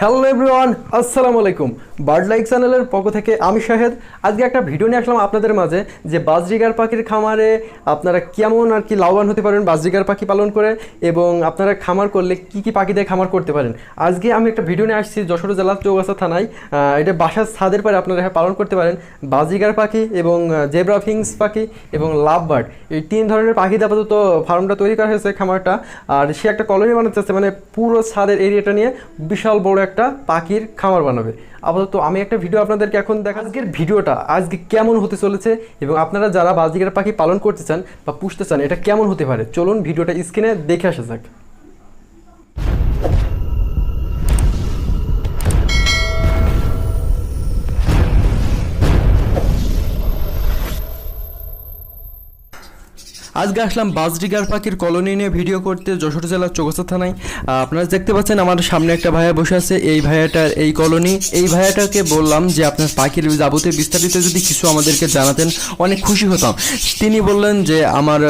Hello everyone আসসালামু আলাইকুম bird like চ্যানেলের পক্ষ থেকে আমি শাহেদ। আজকে একটা ভিডিও নিয়ে আসলাম আপনাদের মাঝে যে বাজরিগার পাখির খামারে আপনারা কেমন আর কি লাভবান হতে পারেন বাজরিগার পাখি পালন করে এবং আপনারা খামার করলে কি কি পাখি দিয়ে খামার করতে পারেন। আজকে আমি একটা ভিডিও নিয়ে আসছি যশোর জেলার চৌগাছা থানায়। এটা বাসার ছাদের পারে আপনারা পালন করতে পারেন। বাজরিগার পাখি এবং জেব্রা ফিংস পাখি এবং লাভ বার্ড। এই তিন ধরনের পাখি আপাতত ফার্মটা তৈরি করা হয়েছে খামারটা। আর সে একটা কলোনি বানাতে চাচ্ছে মানে পুরো ছাদের এরিয়াটা নিয়ে বিশাল বড় একটা পাখির খামার বানাবে। আপাতত আমি একটা ভিডিও আপনাদেরকে এখন দেখা আজকের ভিডিওটা আজকে কেমন হতে চলেছে এবং আপনারা যারা বাজিকার পাখি পালন করতে চান বা পুষতে চান, এটা কেমন হতে পারে? চলুন ভিডিওটা স্ক্রিনে দেখে আসা যাক। আজকে আসলাম বাজরিগার পাখির কলোনি নিয়ে ভিডিও করতে যশোর জেলার চৌগাছা থানায়। আপনারা দেখতে পাচ্ছেন, আমার সামনে একটা ভাইয়া বসে আছে এই ভাইয়াটার এই কলোনি। এই ভাইয়াটাকে বললাম যে, আপনার পাখির যাবতীয় বিস্তারিত যদি কিছু আমাদেরকে জানাতেন, অনেক খুশি হতাম। তিনি বললেন যে, আমার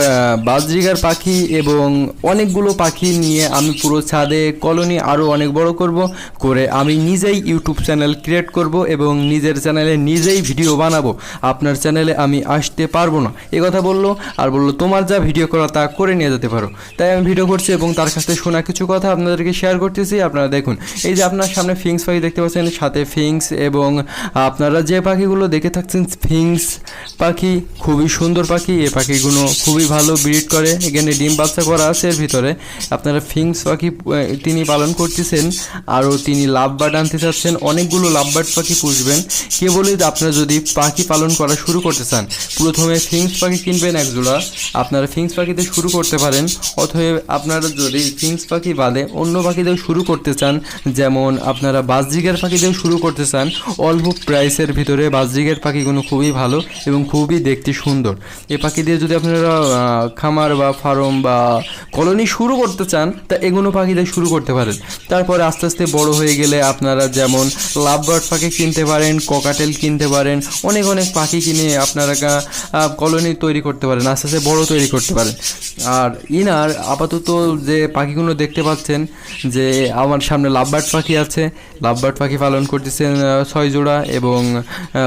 বাজরিগার পাখি এবং অনেকগুলো পাখি নিয়ে আমি পুরো ছাদে কলোনি আরও অনেক বড় করব, করে আমি নিজেই ইউটিউব চ্যানেল ক্রিয়েট করব এবং নিজের চ্যানেলে নিজেই ভিডিও বানাবো। আপনার চ্যানেলে আমি আসতে পারব না। এ কথা বলল, আর বলল, তোমার যা ভিডিও করা তা করে নিয়ে যেতে পারো। তাই আমি ভিডিও করছি এবং তার সাথে শোনা কিছু কথা আপনাদেরকে শেয়ার করতেছি। আপনারা দেখুন, এই যে আপনার সামনে ফিংস পাখি দেখতে পাচ্ছেন, সাথে ফিংস এবং আপনারা যে পাখিগুলো দেখে থাকছেন ফিংস পাখি খুবই সুন্দর পাখি। এই পাখিগুলো খুবই ভালো ব্রিড করে। এখানে ডিম বাচ্চা করা আছে এর ভিতরে। আপনারা ফিংস পাখি তিনি পালন করতেছেন, আরও তিনি লাভ বার্ড আনতে চাচ্ছেন। অনেকগুলো লাভ বার্ড পাখি পুষবেন। কেবলই আপনারা যদি পাখি পালন করা শুরু করতে চান, প্রথমে ফিংস পাখি কিনবেন এক জোড়া। আপনারা ফিংস পাখিতে শুরু করতে পারেন অথবা আপনারা যদি ফিংস পাখি বাদে অন্য পাখিতেও শুরু করতে চান, যেমন আপনারা বাজরিগের পাখিতেও শুরু করতে চান, অল্প প্রাইসের ভিতরে বাজরিগের পাখিগুলো খুবই ভালো এবং খুবই দেখতে সুন্দর। এ পাখি দিয়ে যদি আপনারা খামার বা ফার্ম বা কলোনি শুরু করতে চান, তা এগুলো পাখি দিয়ে শুরু করতে পারেন। তারপরে আস্তে আস্তে বড় হয়ে গেলে আপনারা যেমন লাভ বার্ড পাখি কিনতে পারেন, ককাটেল কিনতে পারেন, অনেক অনেক পাখি কিনে আপনারা কলোনি তৈরি করতে পারেন। আস্তে আস্তে বড় তৈরি করতে পারেন আর ইনার আপাতত যে পাখিগুলো দেখতে পাচ্ছেন, যে আমার সামনে লাভবার্ড পাখি আছে, লাভবার্ড পাখি পালন করতেছেন ছয় জোড়া এবং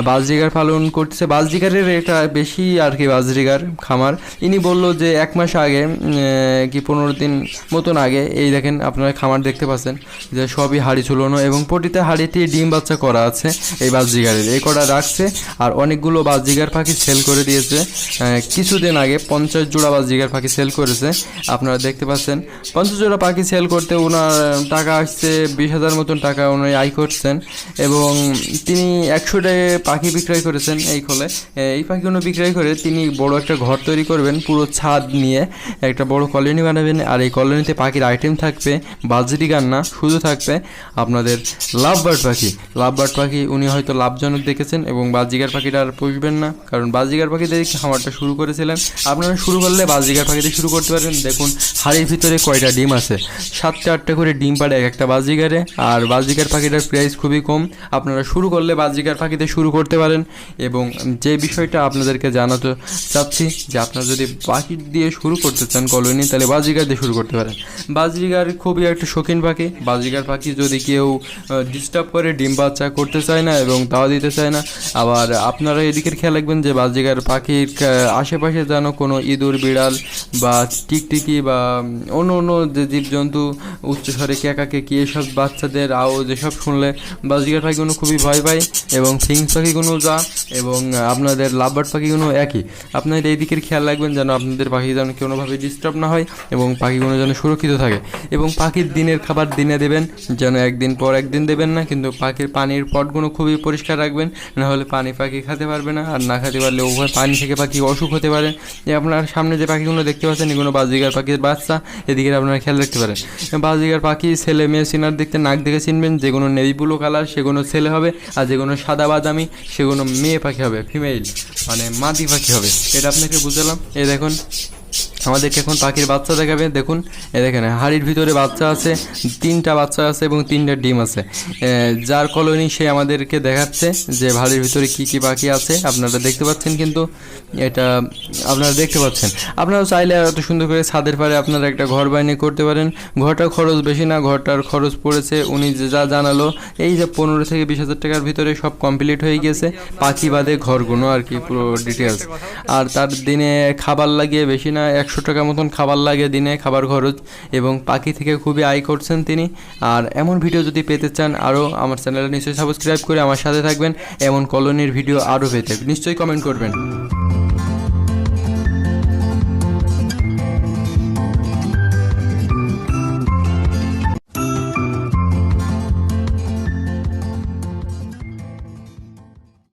বাজরিগার পালন করতেছে। বাজরিগারের এটা বেশি আর কি বাজরিগার খামার। ইনি বলল যে এক মাস আগে কি পনেরো দিন মতন আগে, এই দেখেন আপনারা খামার দেখতে পাচ্ছেন, যে সবই হাড়ি ঝুলানো এবং প্রতিটা হাড়িতে ডিম বাচ্চা করা আছে এই বাজরিগারের এই কটা রাখছে আর অনেকগুলো বাজরিগার পাখি সেল করে দিয়েছে কিছুদিন আগে পঞ্চাশ জোড়া বাজরিগার পাখি সেল করেছে। আপনারা দেখতে পাচ্ছেন, পঞ্চাশ জোড়া পাখি সেল করতে ওনার টাকা আসছে বিশ হাজার মতন টাকা উনি আয় করছেন এবং তিনি একশোটা পাখি বিক্রয় করেছেন এই খোলে। এই পাখিগুলো বিক্রয় করে তিনি বড় একটা ঘর তৈরি করবেন, পুরো ছাদ নিয়ে একটা বড় কলোনি বানাবেন আর এই কলোনিতে পাখির আইটেম থাকবে, বাজরি গান না শুধু থাকবে আপনাদের লাভ বার্ড পাখি। লাভ বার্ড পাখি উনি হয়তো লাভজনক দেখেছেন এবং বাজিগার পাখিটা আর পুষবেন না, কারণ বাজিগার পাখি দিয়ে খামারটা শুরু করেছিলেন। আপনারা শুরু করলে বাজিগার পাখি দিয়ে শুরু করতে পারেন দেখুন, হাড়ির ভিতরে কয়টা ডিম আছে? সাতটা, আটটা করে ডিম পাড়ে এক একটা বাজিগারে আর বাজিগার পাখিটার প্রাইস খুবই কম। আপনারা শুরু করলে বাজিগার পাখিতে শুরু করতে পারেন। এবং যে বিষয়টা আপনাদেরকে জানাতে চাচ্ছি, যে আপনারা যদি পাখি দিয়ে শুরু করতে চান কলোনি, তাহলে বাজিগার দিয়ে শুরু করতে পারেন। বাজিগার খুবই একটা শৌখিন পাখি বাজিগার পাখি যদি কেউ ডিস্টার্ব করে, ডিম বাচ্চা করতে চায় না এবং তাও দিতে চায় না। আবার আপনারা এদিকের খেয়াল রাখবেন যে বাজিগার পাখির আশেপাশে যেন কোনো ইঁদুর, বিড়াল বা টিকটিকি বা অন্য অন্য যে জীবজন্তু উচ্চস্বরে কেকাকে কি এসব বাচ্চাদের আও যেসব শুনলে বাজিগার পাখিগুলো খুবই ভয় পায় এবং ফিংস পাখিগুলো যা এবং আপনাদের লাভবার্ড পাখিগুলো একই। আপনাদের এই দিকের খেয়াল রাখবেন যেন আপনাদের পাখি যেন কোনোভাবে ডিস্টার্ব না হয় এবং পাখিগুলো যেন সুরক্ষিত থাকে এবং পাখির দিনের খাবার দিনে দেবেন, যেন একদিন পর একদিন দেবেন না, কিন্তু পাখির পানির পটগুলো খুবই পরিষ্কার রাখবেন। না হলে পানি পাখি খেতে পারবে না, আর না খেতে পারলে উভয় পানি থেকে পাখি অসুখ হতে পারে। যে আপনার সামনে যে পাখিগুলো দেখতে পাচ্ছেন, এগুলো বাজিগার পাখির বাচ্চা। এদিকে আপনারা খেয়াল রাখতে পারেন। বাজিগার পাখি, ছেলে মেয়ে চিনার দেখতে নাক দেখে চিনবেন যেগুলো নেভি ব্লু কালার সেগুলো ছেলে হবে, আর যেগুলো সাদা বাদামি সেগুলো মেয়ে পাখি হবে, ফিমেল মানে মাদি পাখি হবে। এটা আপনাকে বুঝালাম। এ দেখুন আমাদেরকে এখন পাখির বাচ্চা দেখাবে, দেখুন, এ দেখেন, হাড়ির ভিতরে বাচ্চা আছে, তিনটা বাচ্চা আছে এবং তিনটা ডিম আছে। যার কলোনি সে আমাদেরকে দেখাচ্ছে যে হাড়ির ভিতরে কি কি পাখি আছে, আপনারা দেখতে পাচ্ছেন কিন্তু এটা আপনারা দেখতে পাচ্ছেন। আপনারা চাইলে এত সুন্দর করে ছাদের পারে আপনারা একটা ঘর বানিয়ে করতে পারেন। ঘরটার খরচ বেশি না, ঘরটার খরচ পড়েছে, উনি যে জানালো, এই যে পনেরো থেকে বিশ হাজার টাকার ভিতরে সব কমপ্লিট হয়ে গেছে পাখি বাদে ঘরগুলো আর কি পুরো ডিটেলস আর তার দিনে খাবার লাগিয়ে বেশি না একশো টাকা মতন খাবার লাগে দিনে, খাবার খরচ, এবং পাখি থেকে খুবই আয় করছেন তিনি। আর এমন ভিডিও যদি পেতে চান, আরও আমার চ্যানেলে নিশ্চয়ই সাবস্ক্রাইব করে আমার সাথে থাকবেন। এমন কলোনির ভিডিও আরও পেতে নিশ্চয়ই কমেন্ট করবেন।